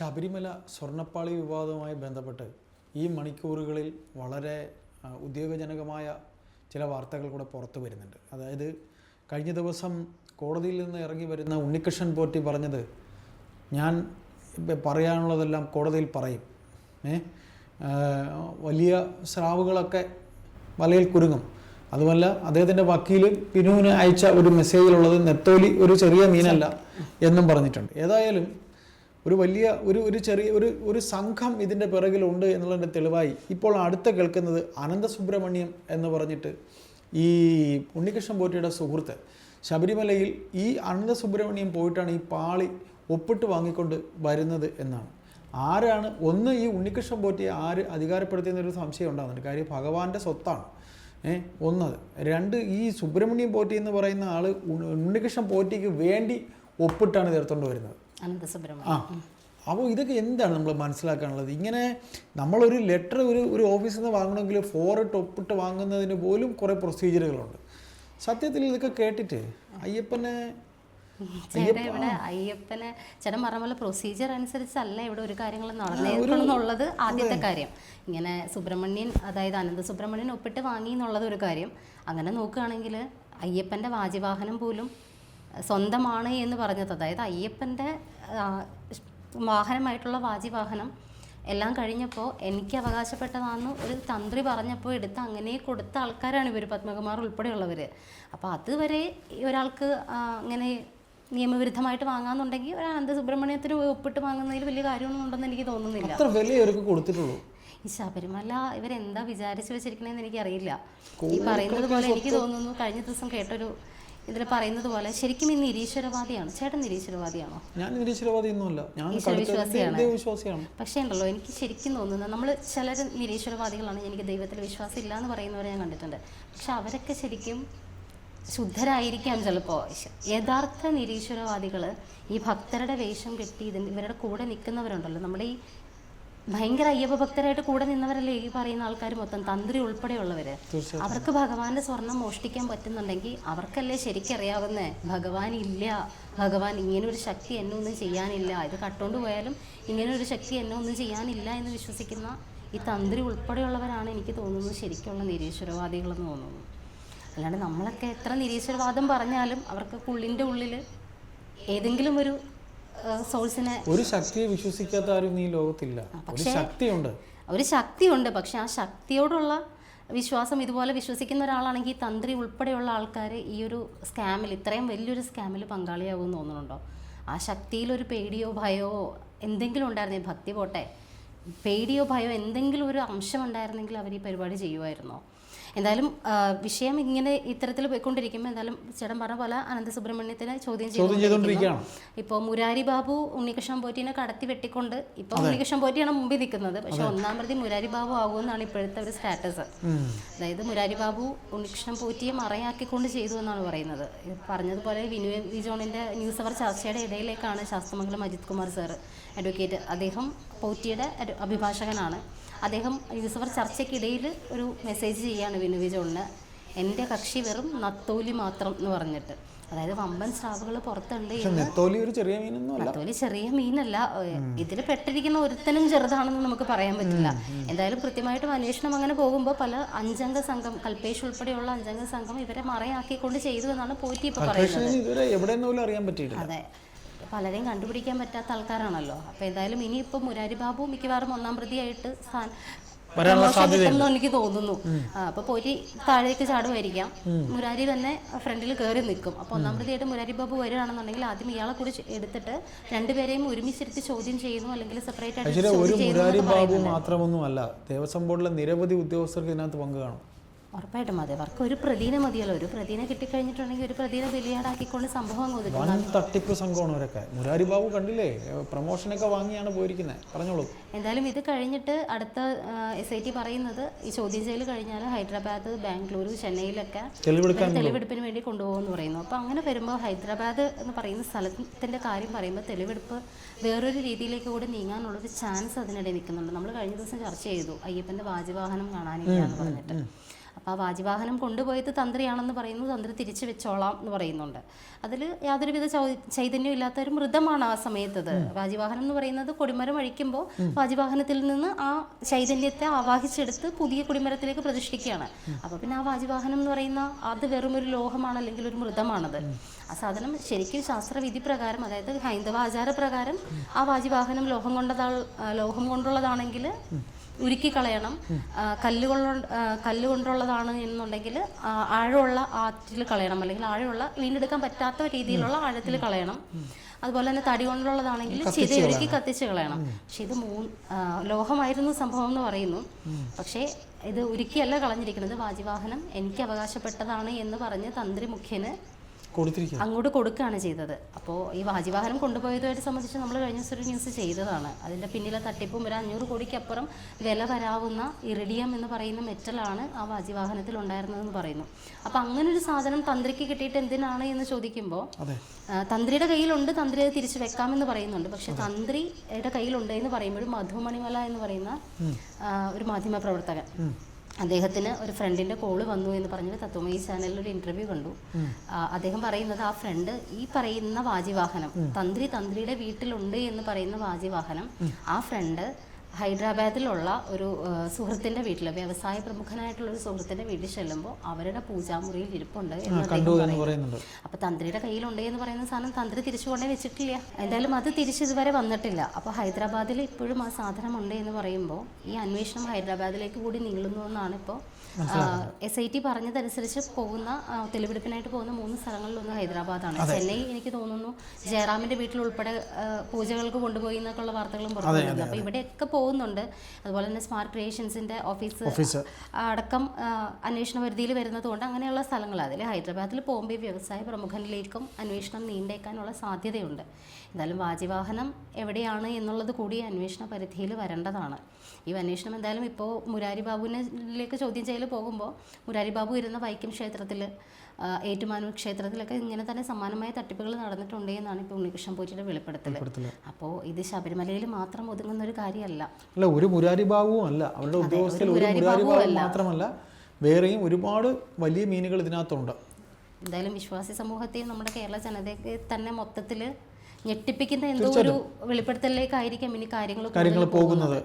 ശബരിമല സ്വർണപ്പാളി വിവാദവുമായി ബന്ധപ്പെട്ട് ഈ മണിക്കൂറുകളിൽ വളരെ ഉദ്യോഗജനകമായ ചില വാർത്തകൾ കൂടെ പുറത്തു വരുന്നുണ്ട്. അതായത് കഴിഞ്ഞ ദിവസം കോടതിയിൽ നിന്ന് ഇറങ്ങി വരുന്ന ഉണ്ണികൃഷ്ണൻ പോറ്റി പറഞ്ഞത് ഞാൻ പറയാനുള്ളതെല്ലാം കോടതിയിൽ പറയും. ഏ? വലിയ സ്രാവുകളൊക്കെ വലയിൽ കുരുങ്ങും. അതുമല്ല അദ്ദേഹത്തിന്റെ വക്കീൽ പിനുവിന് അയച്ച ഒരു മെസ്സേജിലുള്ളത് നെത്തോലി ഒരു ചെറിയ മീനല്ല എന്നും പറഞ്ഞിട്ടുണ്ട്. ഏതായാലും ഒരു വലിയ ഒരു ഒരു ചെറിയ ഒരു ഒരു സംഘം ഇതിന്റെ പിറകിലുണ്ട് എന്നുള്ളതിന്റെ തെളിവായി. ഇപ്പോൾ അടുത്ത കേൾക്കുന്നത് അനന്ത സുബ്രഹ്മണ്യം എന്ന് പറഞ്ഞിട്ട് ഈ ഉണ്ണികൃഷ്ണൻ പോറ്റിയുടെ സുഹൃത്ത് ശബരിമലയിൽ ഈ അനന്ത സുബ്രഹ്മണ്യം പോയിട്ടാണ് ഈ പാളി ഒപ്പിട്ട് വാങ്ങിക്കൊണ്ട് വരുന്നത് എന്നാണ്. ആരാണ് ഒന്ന് ഈ ഉണ്ണികൃഷ്ണൻ പോറ്റിയെ ആര് അധികാരപ്പെടുത്തിയെന്നൊരു സംശയം ഉണ്ടാകുന്നുണ്ട്. കാര്യം ഭഗവാന്റെ സ്വത്താണ്. ഏ ഒന്നത് രണ്ട് ഈ സുബ്രഹ്മണ്യം പോറ്റി എന്ന് പറയുന്ന ആൾ ഉണ്ണികൃഷ്ണൻ പോറ്റിക്ക് വേണ്ടി ഒപ്പിട്ടാണ് ഇത് എടുത്തുകൊണ്ട് വരുന്നത്. അനന്ത ആ. അപ്പോൾ ഇതൊക്കെ എന്താണ് നമ്മൾ മനസ്സിലാക്കാനുള്ളത്? ഇങ്ങനെ നമ്മളൊരു ലെറ്റർ ഒരു ഒരു ഓഫീസിൽ നിന്ന് വാങ്ങണമെങ്കിൽ ഫോറിട്ട് ഒപ്പിട്ട് വാങ്ങുന്നതിന് പോലും കുറേ പ്രൊസീജിയറുകളുണ്ട് സത്യത്തിൽ ഇതൊക്കെ കേട്ടിട്ട് അയ്യപ്പനെ ചേട്ടാ ഇവിടെ അയ്യപ്പനെ ചേട്ടൻ പറഞ്ഞ പോലെ പ്രൊസീജിയർ അനുസരിച്ചല്ല ഇവിടെ ഒരു കാര്യങ്ങൾ നടന്നേക്കണമെന്നുള്ളത് ആദ്യത്തെ കാര്യം. ഇങ്ങനെ സുബ്രഹ്മണ്യൻ അതായത് അനന്ത സുബ്രഹ്മണ്യൻ ഒപ്പിട്ട് വാങ്ങി എന്നുള്ളത് ഒരു കാര്യം. അങ്ങനെ നോക്കുകയാണെങ്കിൽ അയ്യപ്പന്റെ വാജിവാഹനം പോലും സ്വന്തമാണ് എന്ന് പറഞ്ഞത്. അതായത് അയ്യപ്പന്റെ വാഹനമായിട്ടുള്ള വാജിവാഹനം എല്ലാം കഴിഞ്ഞപ്പോൾ എനിക്ക് അവകാശപ്പെട്ടതാണെന്ന് ഒരു തന്ത്രി പറഞ്ഞപ്പോൾ എടുത്ത് അങ്ങനെ കൊടുത്ത ആൾക്കാരാണ് ഇവർ പത്മകുമാർ ഉൾപ്പെടെയുള്ളവർ അപ്പോൾ അതുവരെ ഒരാൾക്ക് അങ്ങനെ നിയമവിരുദ്ധമായിട്ട് വാങ്ങാന്നുണ്ടെങ്കിൽ ഒരു അനന്ത സുബ്രഹ്മണ്യത്തിന് ഒപ്പിട്ട് വാങ്ങുന്നതിൽ വലിയ കാര്യമൊന്നും ഉണ്ടെന്ന് എനിക്ക് തോന്നുന്നില്ല. അത്ര വില കൊടുത്തിട്ടുള്ളൂ. ഈ ശബരിമല ഇവരെന്താ വിചാരിച്ചു വെച്ചിരിക്കണേന്ന് എനിക്കറിയില്ല. ഈ പറയുന്നത് പോലെ എനിക്ക് തോന്നുന്നു കഴിഞ്ഞ ദിവസം കേട്ടൊരു ഇതിൽ പറയുന്നത് പോലെ ശരിക്കും ഈ നിരീശ്വരവാദിയാണ്. ചേട്ടൻ നിരീശ്വരവാദിയാണോ? ഞാൻ നിരീശ്വരവാദിയൊന്നുമല്ല. ഞാൻ വിശ്വാസിയാണ് പക്ഷേ ഉണ്ടല്ലോ എനിക്ക് ശരിക്കും തോന്നുന്നത് നമ്മൾ ചിലർ നിരീശ്വരവാദികളാണ് എനിക്ക് ദൈവത്തിൽ വിശ്വാസം ഇല്ല എന്ന് പറയുന്നവരെ ഞാൻ കണ്ടിട്ടുണ്ട്. പക്ഷെ അവരൊക്കെ ശരിക്കും ശുദ്ധരായിരിക്കാം ചിലപ്പോൾ യഥാർത്ഥ നിരീശ്വരവാദികൾ ഈ ഭക്തരുടെ വേഷം കെട്ടി ഇതിന് ഇവരുടെ കൂടെ നിൽക്കുന്നവരുണ്ടല്ലോ. നമ്മുടെ ഈ ഭയങ്കര അയ്യപ്പ ഭക്തരായിട്ട് കൂടെ നിന്നവരല്ലേ ഈ പറയുന്ന ആൾക്കാർ മൊത്തം? തന്ത്രി ഉൾപ്പെടെയുള്ളവർ അവർക്ക് ഭഗവാന്റെ സ്വർണം മോഷ്ടിക്കാൻ പറ്റുന്നുണ്ടെങ്കിൽ അവർക്കല്ലേ ശരിക്കറിയാവുന്നേ? ഭഗവാൻ ഇല്ല. ഭഗവാൻ ഇങ്ങനെ ഒരു ശക്തി എന്നെ ഒന്നും ചെയ്യാനില്ല. ഇത് കട്ടുകൊണ്ട് പോയാലും ഇങ്ങനെ ഒരു ശക്തി എന്നെ ഒന്നും ചെയ്യാനില്ല എന്ന് വിശ്വസിക്കുന്ന ഈ തന്ത്രി ഉൾപ്പെടെയുള്ളവരാണ് എനിക്ക് തോന്നുന്നത് ശരിക്കുള്ള നിരീശ്വരവാദികളെന്ന് തോന്നുന്നു. അല്ലാണ്ട് നമ്മളൊക്കെ എത്ര നിരീശ്വരവാദം പറഞ്ഞാലും അവർക്ക് ഉള്ളിന്റെ ഉള്ളിൽ ഏതെങ്കിലും ഒരു സോഴ്സിനെ ഒരു ശക്തിയെ വിശ്വസിക്കാത്ത ആരും ഈ ലോകത്തില്ല. ഒരു ശക്തിയുണ്ട്. ഒരു ശക്തിയുണ്ട്. പക്ഷെ ആ ശക്തിയോടുള്ള വിശ്വാസം ഇതുപോലെ വിശ്വസിക്കുന്ന ഒരാളാണെങ്കിൽ ഈ തന്ത്രി ഉൾപ്പെടെയുള്ള ആൾക്കാർ ഈ ഒരു സ്കാമിൽ ഇത്രയും വലിയൊരു സ്കാമിൽ പങ്കാളിയാവുമെന്ന് തോന്നുന്നുണ്ടോ? ആ ശക്തിയിൽ ഒരു പേടിയോ ഭയോ എന്തെങ്കിലും ഉണ്ടായിരുന്നേ? ഭക്തി പോട്ടെ. പേടിയോ ഭയോ എന്തെങ്കിലും ഒരു അംശം ഉണ്ടായിരുന്നെങ്കിൽ അവർ ഈ പരിപാടി ചെയ്യുമായിരുന്നോ? എന്തായാലും വിഷയം ഇങ്ങനെ ഇത്തരത്തിൽ പോയിക്കൊണ്ടിരിക്കുമ്പോൾ എന്തായാലും ചേട്ടൻ പറഞ്ഞ പോലെ അനന്ത സുബ്രഹ്മണ്യത്തിനെ ചോദ്യം ചെയ്തുകൊണ്ടിരിക്കുന്നു. ഇപ്പോൾ മുരാരി ബാബു ഉണ്ണികൃഷ്ണൻ പോറ്റിനെ കടത്തി വെട്ടിക്കൊണ്ട് ഇപ്പോൾ ഉണ്ണികൃഷ്ണൻ പോറ്റിയാണ് മുമ്പിൽ നിൽക്കുന്നത്. പക്ഷെ ഒന്നാം പ്രതി മുരാരി ബാബു ആകുമെന്നാണ് ഇപ്പോഴത്തെ ഒരു സ്റ്റാറ്റസ്. അതായത് മുരാരി ബാബു ഉണ്ണികൃഷ്ണൻ പോറ്റിയെ മറയാക്കിക്കൊണ്ട് ചെയ്തു എന്നാണ് പറയുന്നത്. പറഞ്ഞതുപോലെ വിനു വിജോണിന്റെ ന്യൂസ് അവർ ചർച്ചയുടെ ഇടയിലേക്കാണ് ശാസ്ത്രമംഗലം അജിത് കുമാർ സാർ അഡ്വക്കേറ്റ്. അദ്ദേഹം പോറ്റിയുടെ അഭിഭാഷകനാണ്. അദ്ദേഹം യൂസഫർ ചർച്ചയ്ക്കിടയിൽ ഒരു മെസ്സേജ് ചെയ്യാണ് വിനു വി ജോണിന്. എന്റെ കക്ഷി വെറും നത്തോലി മാത്രം എന്ന് പറഞ്ഞിട്ട്. അതായത് വമ്പൻ സ്രാവുകൾ പുറത്തുണ്ട് നെത്തോലി ഒരു ചെറിയ മീനൊന്നുമല്ല. നത്തോലി ചെറിയ മീനല്ല. ഇതിൽ പെട്ടിരിക്കുന്ന ഒരുത്തനും ചെറുതാണെന്ന് നമുക്ക് പറയാൻ പറ്റില്ല. എന്തായാലും കൃത്യമായിട്ടും അന്വേഷണം അങ്ങനെ പോകുമ്പോൾ പല അഞ്ചംഗ സംഘം കൽപ്പേഷ് ഉൾപ്പെടെയുള്ള അഞ്ചംഗ സംഘം ഇവരെ മറയാക്കിക്കൊണ്ട് ചെയ്തു എന്നാണ് പോറ്റി ഇപ്പൊ പറയുന്നത്. അതെ. പലരെയും കണ്ടുപിടിക്കാൻ പറ്റാത്ത ആൾക്കാരാണല്ലോ. അപ്പൊ എന്തായാലും ഇനിയിപ്പോ മുരാരി ബാബു മിക്കവാറും ഒന്നാം പ്രതിയായിട്ട് എനിക്ക് തോന്നുന്നു. അപ്പൊ പോരി താഴേക്ക് ചാടുമായിരിക്കാം. മുരാരി തന്നെ ഫ്രണ്ടിൽ കയറി നിൽക്കും. അപ്പൊ ഒന്നാം പ്രതിയായിട്ട് മുരാരി ബാബു വരികയാണെന്നുണ്ടെങ്കിൽ ആദ്യം ഇയാളെ കൂടി എടുത്തിട്ട് രണ്ടുപേരെയും ഒരുമിച്ചിരുത്തി ചോദ്യം ചെയ്യുന്നു അല്ലെങ്കിൽ സെപ്പറേറ്റ് ആയിട്ട് ഒരു മുരാരി ബാബു പറയുന്നുണ്ട്. മാത്രമൊന്നും അല്ല ദേവസ്വം ബോർഡിലെ നിരവധി ഉദ്യോഗസ്ഥർക്ക് ഇതിനകത്ത് പങ്ക് കാണും. ഉറപ്പായിട്ടും അതെ അവർക്ക് ഒരു പ്രതിനെ മതിയല്ലോ. ഒരു പ്രതിനെ കിട്ടിക്കഴിഞ്ഞിട്ടുണ്ടെങ്കിൽ ഒരു പ്രതിനെ ബലിയാടാക്കിക്കൊണ്ട് സംഭവം വൻ തട്ടിപ്പ് സംഘമാണ് ഇവരൊക്കെ. മുരാരി ബാബു കണ്ടില്ലേ? പ്രൊമോഷനൊക്കെ വാങ്ങിയാണ് പോയിരിക്കുന്നത് പറഞ്ഞോളൂ. എന്തായാലും ഇത് കഴിഞ്ഞിട്ട് അടുത്ത എസ് ഐ ടി പറയുന്നത് ഈ ചോദ്യം ചെയ്യൽ കഴിഞ്ഞാൽ ഹൈദരാബാദ് ബാംഗ്ലൂർ ചെന്നൈയിലൊക്കെ തെളിവെടുപ്പിന് വേണ്ടി കൊണ്ടുപോകുമെന്ന് പറയുന്നു. അപ്പോൾ അങ്ങനെ വരുമ്പോൾ ഹൈദരാബാദ് എന്ന് പറയുന്ന സ്ഥലത്തിന്റെ കാര്യം പറയുമ്പോൾ തെളിവെടുപ്പ് വേറൊരു രീതിയിലേക്ക് കൂടി നീങ്ങാനുള്ളൊരു ചാൻസ് അതിനിടെ നിൽക്കുന്നുണ്ട്. നമ്മൾ കഴിഞ്ഞ ദിവസം ചർച്ച ചെയ്തു. അയ്യപ്പന്റെ വാജിവാഹനം കാണാനില്ല എന്ന് പറഞ്ഞിട്ട്. ആ വാജിവാഹനം കൊണ്ടുപോയത് തന്ത്രിയാണെന്ന് പറയുന്നു. തന്ത്രി തിരിച്ചു വെച്ചോളാം എന്ന് പറയുന്നുണ്ട്. അതിൽ യാതൊരുവിധ ചൈതന്യം ഇല്ലാത്ത ഒരു മൃതമാണ് ആ സമയത്തത്. വാജിവാഹനം എന്ന് പറയുന്നത് കൊടിമരം അഴിക്കുമ്പോൾ വാജിവാഹനത്തിൽ നിന്ന് ആ ചൈതന്യത്തെ ആവാഹിച്ചെടുത്ത് പുതിയ കൊടിമരത്തിലേക്ക് പ്രതിഷ്ഠിക്കുകയാണ്. അപ്പോൾ പിന്നെ ആ വാജിവാഹനം എന്ന് പറയുന്ന അത് വെറും ഒരു ലോഹമാണ് അല്ലെങ്കിൽ ഒരു മൃതമാണത്. ആ സാധനം ശരിക്കും ശാസ്ത്രവിധി പ്രകാരം അതായത് ഹൈന്ദവ ആചാര പ്രകാരം ആ വാജിവാഹനം ലോഹം കൊണ്ടതാ ലോഹം കൊണ്ടുള്ളതാണെങ്കിൽ ഉരുക്കി കളയണം കല്ലുകൊണ്ട് കല്ല് കൊള്ള ആ, കല്ല് കൊണ്ടുള്ളതാണ് എന്നുണ്ടെങ്കിൽ ആഴമുള്ള ആറ്റിൽ കളയണം. അല്ലെങ്കിൽ ആഴമുള്ള വീണ്ടെടുക്കാൻ പറ്റാത്ത രീതിയിലുള്ള ആഴത്തിൽ കളയണം. അതുപോലെ തന്നെ തടി കൊണ്ടുള്ളതാണെങ്കിൽ ചിതയൊരുക്കി കത്തിച്ച് കളയണം. പക്ഷെ ഇത് മൂന്ന് ആ, ലോഹമായിരുന്നു സംഭവം എന്ന് പറയുന്നു. പക്ഷേ ഇത് ഉരുക്കിയല്ല കളഞ്ഞിരിക്കുന്നത്. വാജിവാഹനം എനിക്ക് അവകാശപ്പെട്ടതാണ് എന്ന് പറഞ്ഞ് തന്ത്രി മുഖ്യന് അങ്ങോട്ട് കൊടുക്കുകയാണ് ചെയ്തത്. അപ്പോൾ ഈ വാജിവാഹനം കൊണ്ടുപോയതുമായിട്ട് സംബന്ധിച്ച് നമ്മൾ കഴിഞ്ഞ ദിവസം ഒരു ന്യൂസ് ചെയ്തതാണ്. അതിന്റെ പിന്നിലെ തട്ടിപ്പും ഒരു അഞ്ഞൂറ് കോടിക്കപ്പുറം വില വരാവുന്ന ഇറിഡിയം എന്ന് പറയുന്ന മെറ്റലാണ് ആ വാജിവാഹനത്തിൽ ഉണ്ടായിരുന്നതെന്ന് പറയുന്നു. അപ്പോൾ അങ്ങനെ ഒരു സാധനം തന്ത്രിക്ക് കിട്ടിയിട്ട് എന്തിനാണ് എന്ന് ചോദിക്കുമ്പോൾ തന്ത്രിയുടെ കയ്യിലുണ്ട് തന്ത്രി അത് തിരിച്ചു വെക്കാമെന്ന് പറയുന്നുണ്ട്. പക്ഷേ തന്ത്രിയുടെ കയ്യിലുണ്ട് എന്ന് പറയുമ്പോഴും മധുമണിമല എന്ന് പറയുന്ന ഒരു മാധ്യമ പ്രവർത്തകൻ. അദ്ദേഹത്തിന് ഒരു ഫ്രണ്ടിന്റെ കോൾ വന്നു എന്ന് പറഞ്ഞിട്ട് തത്വമയി ചാനലിൽ ഒരു ഇന്റർവ്യൂ കണ്ടു. അദ്ദേഹം പറയുന്നത് ആ ഫ്രണ്ട് ഈ പറയുന്ന വാജിവാഹനം തന്ത്രി തന്ത്രിയുടെ വീട്ടിലുണ്ട് എന്ന് പറയുന്ന വാജിവാഹനം ആ ഫ്രണ്ട് ഹൈദരാബാദിലുള്ള ഒരു സുഹൃത്തിന്റെ വീട്ടിൽ വ്യവസായ പ്രമുഖനായിട്ടുള്ള ഒരു സുഹൃത്തിന്റെ വീട്ടിൽ ചെല്ലുമ്പോൾ അവരുടെ പൂജാമുറിയിൽ ഇരിപ്പുണ്ട് എന്ന് അദ്ദേഹം എന്ന് പറയുന്നു. പറയുന്നുണ്ട്. അപ്പൊ തന്ത്രിയുടെ കയ്യിലുണ്ട് എന്ന് പറയുന്ന സാധനം തന്ത്രി തിരിച്ചു കൊണ്ടേ വെച്ചിട്ടില്ല. എന്തായാലും അത് തിരിച്ച് ഇതുവരെ വന്നിട്ടില്ല. അപ്പൊ ഹൈദരാബാദിൽ ഇപ്പോഴും ആ സാധനം ഉണ്ട് എന്ന് പറയുമ്പോൾ ഈ അന്വേഷണം ഹൈദരാബാദിലേക്ക് കൂടി നീളുന്നു എന്നാണ് ഇപ്പോൾ എസ് ഐ ടി പറഞ്ഞതനുസരിച്ച് പോകുന്ന തെളിവെടുപ്പിനായിട്ട് പോകുന്ന മൂന്ന് സ്ഥലങ്ങളിലൊന്ന് ഹൈദരാബാദാണ്. ചെന്നൈ എനിക്ക് തോന്നുന്നു ജയറാമിന്റെ വീട്ടിൽ ഉൾപ്പെടെ പൂജകൾക്ക് കൊണ്ടുപോയി എന്നൊക്കെയുള്ള വാർത്തകളും പുറത്തു അപ്പോൾ അപ്പൊ ഇവിടെയൊക്കെ പോകുന്നുണ്ട്. അതുപോലെ തന്നെ സ്മാർട്ട് ക്രിയേഷൻസിന്റെ ഓഫീസ് അടക്കം അന്വേഷണ പരിധിയിൽ വരുന്നതുകൊണ്ട് അങ്ങനെയുള്ള സ്ഥലങ്ങൾ അതിൽ ഹൈദരാബാദിൽ പോകുമ്പോൾ ഈ വ്യവസായ പ്രമുഖനിലേക്കും അന്വേഷണം നീണ്ടേക്കാനുള്ള സാധ്യതയുണ്ട്. എന്തായാലും വാജിവാഹനം എവിടെയാണ് എന്നുള്ളത് കൂടി അന്വേഷണ പരിധിയിൽ വരേണ്ടതാണ്. ഈ അന്വേഷണം എന്തായാലും ഇപ്പോൾ മുരാരി ബാബുവിനിലേക്ക് ചോദ്യം ചെയ്യൽ പോകുമ്പോൾ മുരാരി ബാബു ഇരുന്ന വൈക്കം ക്ഷേത്രത്തിൽ ഏറ്റുമാനൂർ ക്ഷേത്രത്തിലൊക്കെ ഇങ്ങനെ തന്നെ സമാനമായ തട്ടിപ്പുകൾ നടന്നിട്ടുണ്ട് എന്നാണ് ഇപ്പോൾ ഉണ്ണികൃഷ്ണൻ പോറ്റിയുടെ വെളിപ്പെടുത്തൽ അപ്പോ അപ്പോൾ ഇത് ശബരിമലയിൽ മാത്രം ഒതുങ്ങുന്ന ഒരു കാര്യമല്ല. അല്ല ഒരു ബാബുവും അല്ല. അവരുടെ ഒരു മാത്രമല്ല വേറെയും ഒരുപാട് വലിയ മീനുകൾ ഇതിനകത്തുണ്ട്. എന്തായാലും വിശ്വാസി സമൂഹത്തെയും നമ്മുടെ കേരള ജനതയെ തന്നെ മൊത്തത്തിൽ ഞെട്ടിപ്പിക്കുന്ന എന്തോ ഒരു വെളിപ്പെടുത്തലിലേക്കായിരിക്കും ഇനി കാര്യങ്ങൾ കാര്യങ്ങൾ പോകുന്നത്.